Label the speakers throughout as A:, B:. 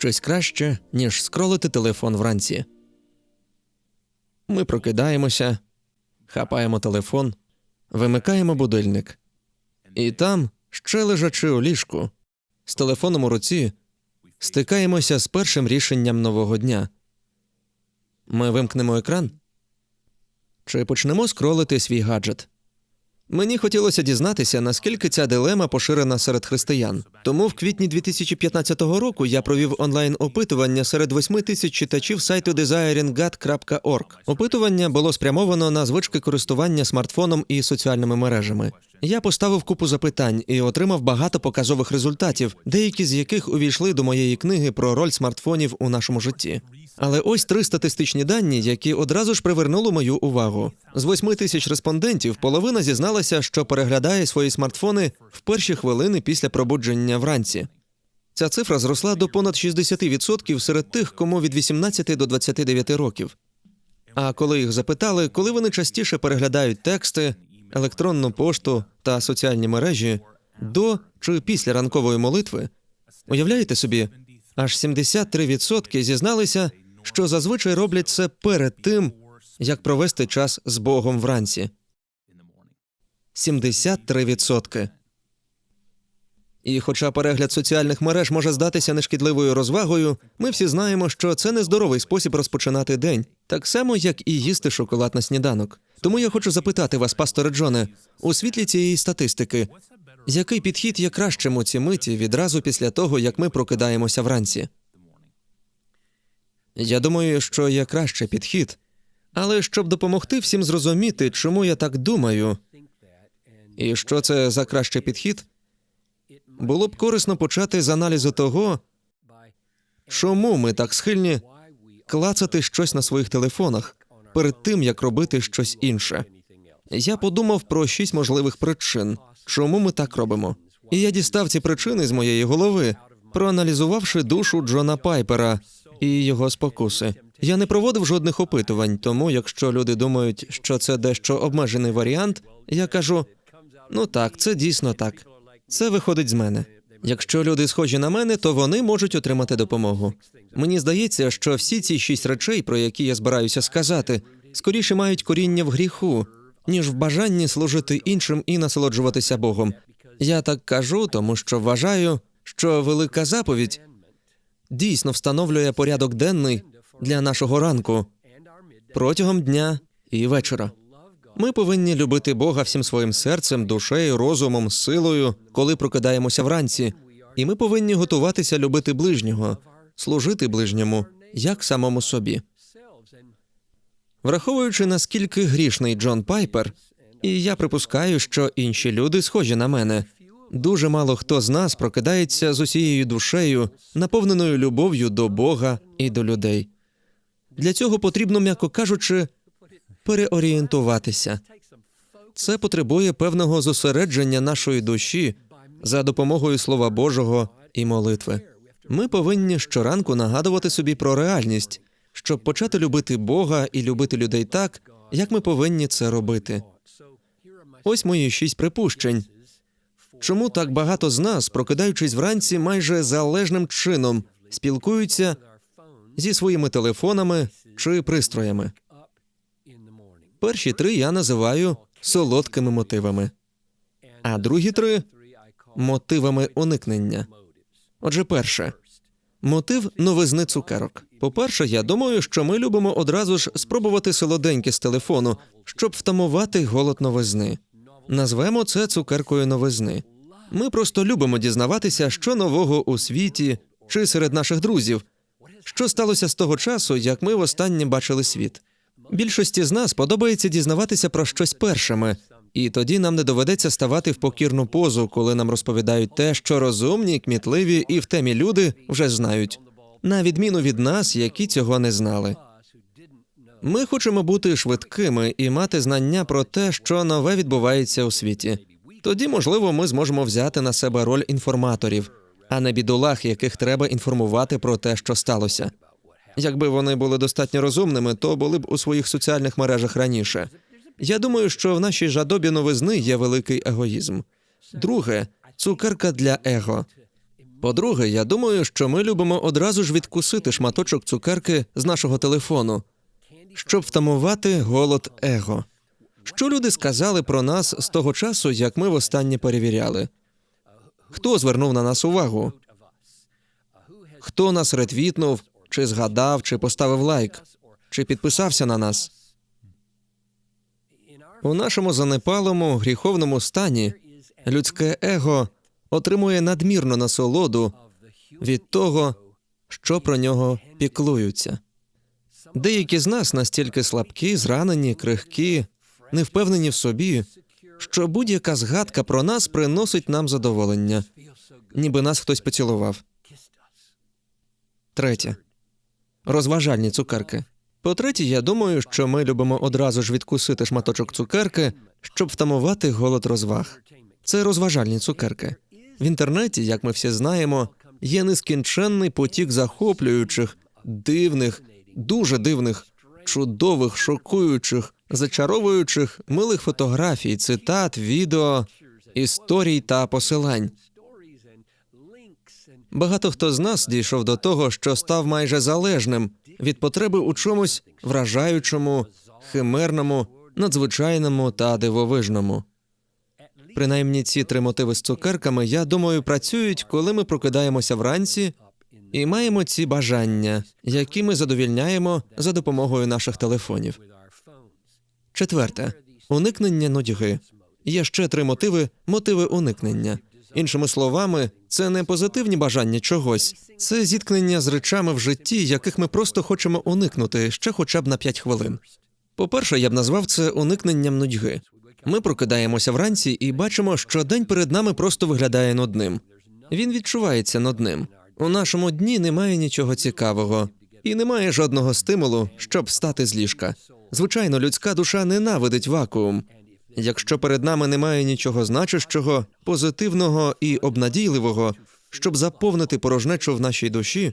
A: щось краще, ніж скролити телефон вранці. Ми прокидаємося, хапаємо телефон, вимикаємо будильник. І там, ще лежачи у ліжку, з телефоном у руці, стикаємося з першим рішенням нового дня. Ми вимкнемо екран чи почнемо скролити свій гаджет. Мені хотілося дізнатися, наскільки ця дилема поширена серед християн. Тому в квітні 2015 року я провів онлайн опитування серед 8 тисяч читачів сайту desiringgod.org. Опитування було спрямовано на звички користування смартфоном і соціальними мережами. Я поставив купу запитань і отримав багато показових результатів, деякі з яких увійшли до моєї книги про роль смартфонів у нашому житті. Але ось три статистичні дані, які одразу ж привернули мою увагу. З восьми тисяч респондентів половина зізналася, що переглядає свої смартфони в перші хвилини після пробудження вранці. Ця цифра зросла до понад 60% серед тих, кому від 18 до 29 років. А коли їх запитали, коли вони частіше переглядають тексти, електронну пошту та соціальні мережі до чи після ранкової молитви, уявляєте собі, аж 73% зізналися, що зазвичай роблять це перед тим, як провести час з Богом вранці. 73%. І хоча перегляд соціальних мереж може здатися нешкідливою розвагою, ми всі знаємо, що це нездоровий спосіб розпочинати день, так само, як і їсти шоколад на сніданок. Тому я хочу запитати вас, пасторе Джоне, у світлі цієї статистики, який підхід є кращим у ці миті відразу після того, як ми прокидаємося вранці? Я думаю, що є кращий підхід. Але щоб допомогти всім зрозуміти, чому я так думаю, і що це за кращий підхід, було б корисно почати з аналізу того, чому ми так схильні клацати щось на своїх телефонах перед тим, як робити щось інше. Я подумав про шість можливих причин, чому ми так робимо. І я дістав ці причини з моєї голови, проаналізувавши душу Джона Пайпера і його спокуси. Я не проводив жодних опитувань, тому якщо люди думають, що це дещо обмежений варіант, я кажу: ну так, це дійсно так. Це виходить з мене. Якщо люди схожі на мене, то вони можуть отримати допомогу. Мені здається, що всі ці шість речей, про які я збираюся сказати, скоріше мають коріння в гріху, ніж в бажанні служити іншим і насолоджуватися Богом. Я так кажу, тому що вважаю, що велика заповідь дійсно встановлює порядок денний для нашого ранку протягом дня і вечора. Ми повинні любити Бога всім своїм серцем, душею, розумом, силою, коли прокидаємося вранці, і ми повинні готуватися любити ближнього, служити ближньому, як самому собі. Враховуючи наскільки грішний Джон Пайпер, і я припускаю, що інші люди схожі на мене. Дуже мало хто з нас прокидається з усією душею, наповненою любов'ю до Бога і до людей. Для цього потрібно, м'яко кажучи, переорієнтуватися. Це потребує певного зосередження нашої душі за допомогою Слова Божого і молитви. Ми повинні щоранку нагадувати собі про реальність, щоб почати любити Бога і любити людей так, як ми повинні це робити. Ось мої шість припущень. Чому так багато з нас, прокидаючись вранці, майже залежним чином спілкуються зі своїми телефонами чи пристроями? Перші три я називаю солодкими мотивами, а другі три мотивами уникнення. Отже, перше мотив новизни цукерок. По-перше, я думаю, що ми любимо одразу ж спробувати солоденьке з телефону, щоб втамувати голод новизни. Назвемо це цукеркою новизни. Ми просто любимо дізнаватися, що нового у світі чи серед наших друзів, що сталося з того часу, як ми востаннє бачили світ. Більшості з нас подобається дізнаватися про щось першими, і тоді нам не доведеться ставати в покірну позу, коли нам розповідають те, що розумні, кмітливі і в темі люди вже знають, на відміну від нас, які цього не знали. Ми хочемо бути швидкими і мати знання про те, що нове відбувається у світі. Тоді, можливо, ми зможемо взяти на себе роль інформаторів, а не бідолах, яких треба інформувати про те, що сталося. Якби вони були достатньо розумними, то були б у своїх соціальних мережах раніше. Я думаю, що в нашій жадобі новизни є великий егоїзм. Друге цукерка для его. По-друге, я думаю, що ми любимо одразу ж відкусити шматочок цукерки з нашого телефону, щоб втамувати голод его. Що люди сказали про нас з того часу, як ми востаннє перевіряли? Хто звернув на нас увагу? Хто нас ретвітнув, чи згадав, чи поставив лайк, чи підписався на нас? У нашому занепалому гріховному стані людське его отримує надмірну насолоду від того, що про нього піклуються. Деякі з нас настільки слабкі, зранені, крихкі, невпевнені в собі, що будь-яка згадка про нас приносить нам задоволення, ніби нас хтось поцілував. Третє. Розважальні цукерки. По-третє, я думаю, що ми любимо одразу ж відкусити шматочок цукерки, щоб втамувати голод розваг. Це розважальні цукерки. В інтернеті, як ми всі знаємо, є нескінченний потік захоплюючих, дивних, дуже дивних, чудових, шокуючих, зачаровуючих, милих фотографій, цитат, відео, історій та посилань. Багато хто з нас дійшов до того, що став майже залежним від потреби у чомусь вражаючому, химерному, надзвичайному та дивовижному. Принаймні ці три мотиви з цукерками, я думаю, працюють, коли ми прокидаємося вранці і маємо ці бажання, які ми задовільняємо за допомогою наших телефонів. Четверте уникнення нудьги. Є ще три мотиви мотиви уникнення. Іншими словами, це не позитивні бажання чогось, це зіткнення з речами в житті, яких ми просто хочемо уникнути ще хоча б на 5 хвилин. По-перше, я б назвав це уникненням нудьги. Ми прокидаємося вранці і бачимо, що день перед нами просто виглядає нудним. Він відчувається нудним. У нашому дні немає нічого цікавого і немає жодного стимулу, щоб встати з ліжка. Звичайно, людська душа ненавидить вакуум. Якщо перед нами немає нічого значущого, позитивного і обнадійливого, щоб заповнити порожнечу в нашій душі,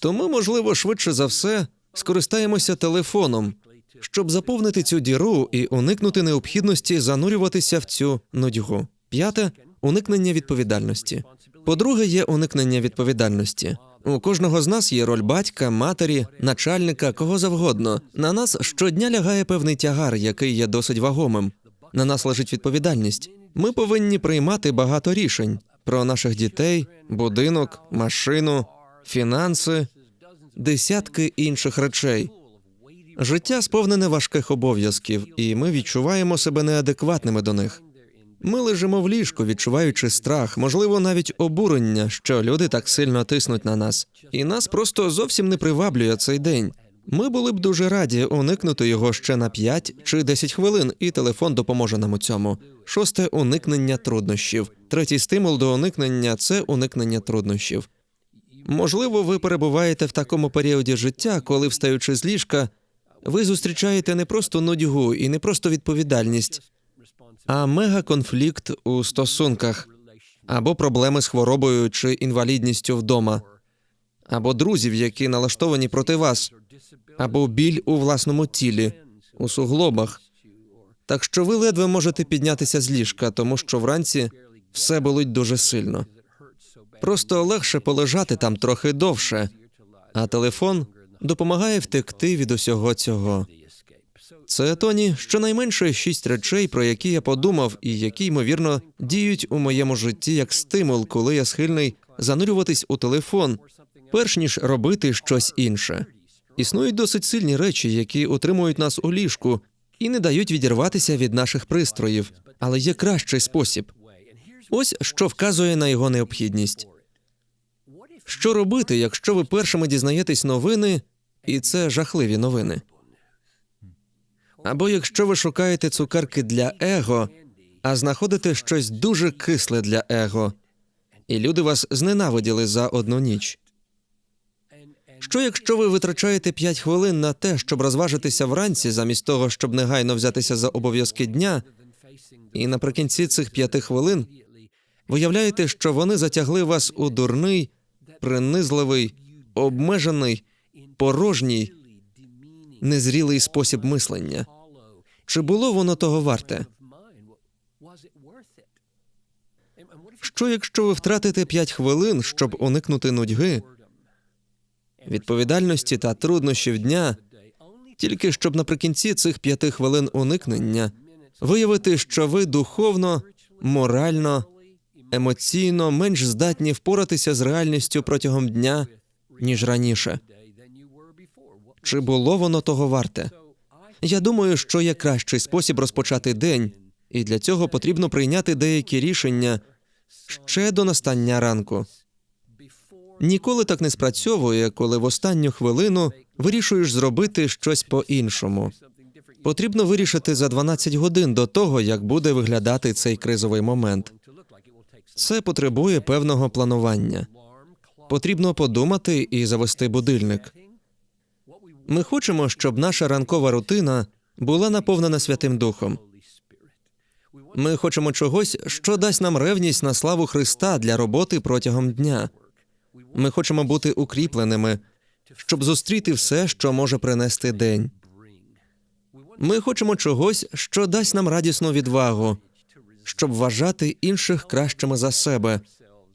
A: то ми, можливо, швидше за все скористаємося телефоном, щоб заповнити цю діру і уникнути необхідності занурюватися в цю нудьгу. П'яте уникнення відповідальності. По-друге, є уникнення відповідальності. У кожного з нас є роль батька, матері, начальника, кого завгодно. На нас щодня лягає певний тягар, який є досить вагомим. На нас лежить відповідальність. Ми повинні приймати багато рішень про наших дітей, будинок, машину, фінанси, десятки інших речей. Життя сповнене важких обов'язків, і ми відчуваємо себе неадекватними до них. Ми лежимо в ліжку, відчуваючи страх, можливо, навіть обурення, що люди так сильно тиснуть на нас, і нас просто зовсім не приваблює цей день. Ми були б дуже раді уникнути його ще на 5 чи 10 хвилин, і телефон допоможе нам у цьому. Шосте уникнення труднощів. Третій стимул до уникнення це уникнення труднощів. Можливо, ви перебуваєте в такому періоді життя, коли, встаючи з ліжка, ви зустрічаєте не просто нудьгу і не просто відповідальність, а мегаконфлікт у стосунках, або проблеми з хворобою чи інвалідністю вдома, або друзів, які налаштовані проти вас, або біль у власному тілі, у суглобах. Так що ви ледве можете піднятися з ліжка, тому що вранці все болить дуже сильно. Просто легше полежати там трохи довше, а телефон допомагає втекти від усього цього. Це Тоні щонайменше шість речей, про які я подумав, і які, ймовірно, діють у моєму житті як стимул, коли я схильний занурюватись у телефон, перш ніж робити щось інше. Існують досить сильні речі, які утримують нас у ліжку і не дають відірватися від наших пристроїв, але є кращий спосіб. Ось що вказує на його необхідність. Що робити, якщо ви першими дізнаєтесь новини, і це жахливі новини? Або якщо ви шукаєте цукерки для его, а знаходите щось дуже кисле для его, і люди вас зненавиділи за одну ніч. Що якщо ви витрачаєте 5 хвилин на те, щоб розважитися вранці, замість того, щоб негайно взятися за обов'язки дня, і наприкінці цих п'яти хвилин виявляєте, що вони затягли вас у дурний, принизливий, обмежений, порожній, незрілий спосіб мислення. Чи було воно того варте? Що якщо ви втратите 5 хвилин, щоб уникнути нудьги, відповідальності та труднощів дня, тільки щоб наприкінці цих п'яти хвилин уникнення виявити, що ви духовно, морально, емоційно менш здатні впоратися з реальністю протягом дня, ніж раніше. Чи було воно того варте? Я думаю, що є кращий спосіб розпочати день, і для цього потрібно прийняти деякі рішення ще до настання ранку. Ніколи так не спрацьовує, коли в останню хвилину вирішуєш зробити щось по-іншому. Потрібно вирішити за 12 годин до того, як буде виглядати цей кризовий момент. Це потребує певного планування. Потрібно подумати і завести будильник. Ми хочемо, щоб наша ранкова рутина була наповнена Святим Духом. Ми хочемо чогось, що дасть нам ревність на славу Христа для роботи протягом дня. Ми хочемо бути укріпленими, щоб зустріти все, що може принести день. Ми хочемо чогось, що дасть нам радісну відвагу, щоб вважати інших кращими за себе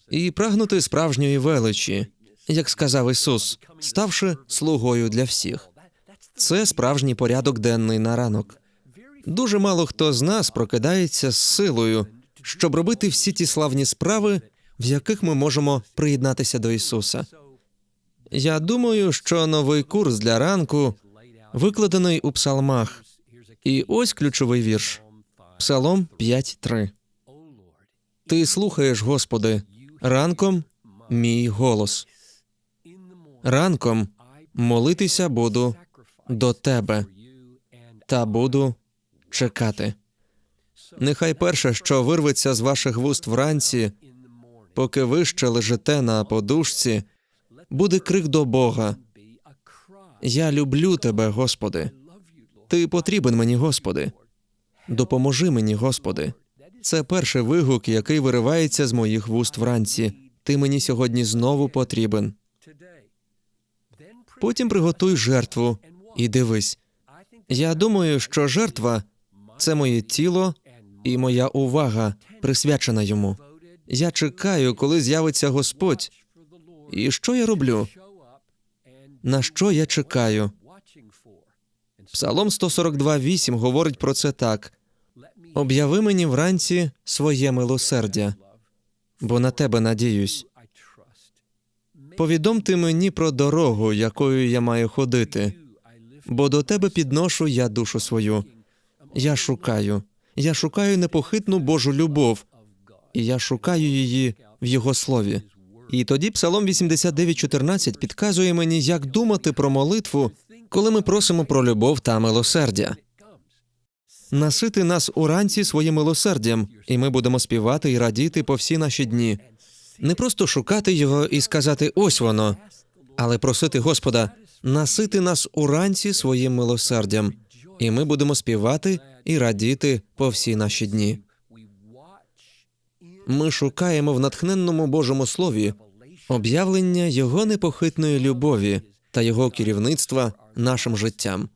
A: і прагнути справжньої величі, як сказав Ісус, ставши слугою для всіх. Це справжній порядок денний на ранок. Дуже мало хто з нас прокидається з силою, щоб робити всі ті славні справи, в яких ми можемо приєднатися до Ісуса. Я думаю, що новий курс для ранку викладений у псалмах. І ось ключовий вірш. Псалом 5.3. Ти слухаєш, Господи, ранком мій голос. Ранком молитися буду до Тебе та буду чекати. Нехай перше, що вирветься з ваших вуст вранці, поки ви ще лежите на подушці, буде крик до Бога. Я люблю тебе, Господи. Ти потрібен мені, Господи. Допоможи мені, Господи. Це перший вигук, який виривається з моїх вуст вранці. Ти мені сьогодні знову потрібен. Потім приготуй жертву і дивись. Я думаю, що жертва це моє тіло і моя увага, присвячена йому. Я чекаю, коли з'явиться Господь. І що я роблю? На що я чекаю? Псалом 142.8 говорить про це так: об'яви мені вранці своє милосердя, бо на тебе надіюсь. Повідомте мені про дорогу, якою я маю ходити, бо до тебе підношу я душу свою. Я шукаю, я шукаю непохитну Божу любов, і я шукаю її в Його слові. І тоді Псалом 89.14 підказує мені, як думати про молитву, коли ми просимо про любов та милосердя. Насити нас уранці своїм милосердям, і ми будемо співати і радіти по всі наші дні. Не просто шукати його і сказати ось воно, але просити Господа насити нас уранці своїм милосердям, і ми будемо співати і радіти по всі наші дні. Ми шукаємо в натхненному Божому слові об'явлення Його непохитної любові та Його керівництва нашим життям,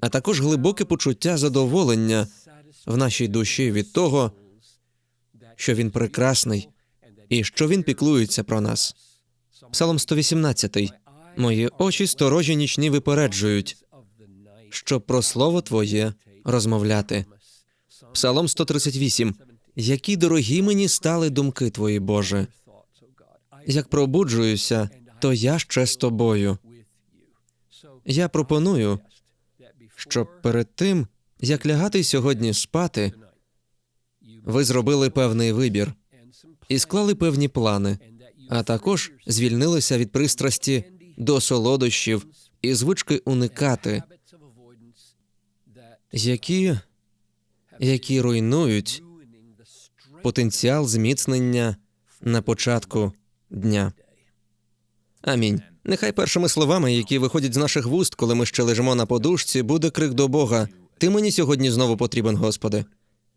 A: а також глибоке почуття задоволення в нашій душі від того, що він прекрасний і що він піклується про нас. Псалом 118. Мої очі сторожі нічні випереджують, щоб про слово Твоє розмовляти. Псалом 138. Які дорогі мені стали думки Твої, Боже. Як пробуджуюся, то я ще з тобою. Я пропоную, щоб перед тим, як лягати сьогодні спати, ви зробили певний вибір і склали певні плани, а також звільнилися від пристрасті до солодощів і звички уникати, які, які руйнують потенціал зміцнення на початку дня. Амінь. Нехай першими словами, які виходять з наших вуст, коли ми ще лежимо на подушці, буде крик до Бога. Ти мені сьогодні знову потрібен, Господи.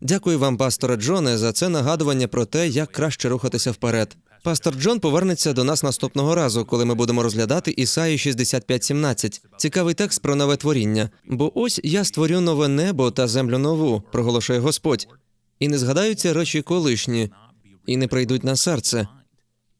A: Дякую вам, пасторе Джоне, за це нагадування про те, як краще рухатися вперед. Пастор Джон повернеться до нас наступного разу, коли ми будемо розглядати Ісаї 65.17. Цікавий текст про нове творіння. Бо ось я створю нове небо та землю нову, проголошує Господь, і не згадаються речі колишні, і не прийдуть на серце.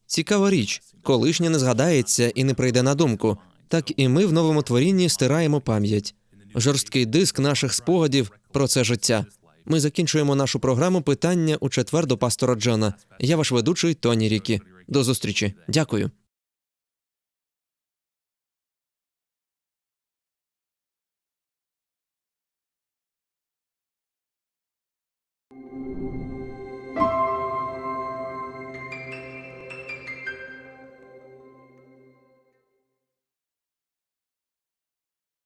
A: Цікава річ, колишнє не згадається і не прийде на думку. Так і ми в новому творінні стираємо пам'ять, жорсткий диск наших спогадів про це життя. Ми закінчуємо нашу програму питання у четвер до пастора Джона. Я ваш ведучий Тоні Рікі. До зустрічі. Дякую.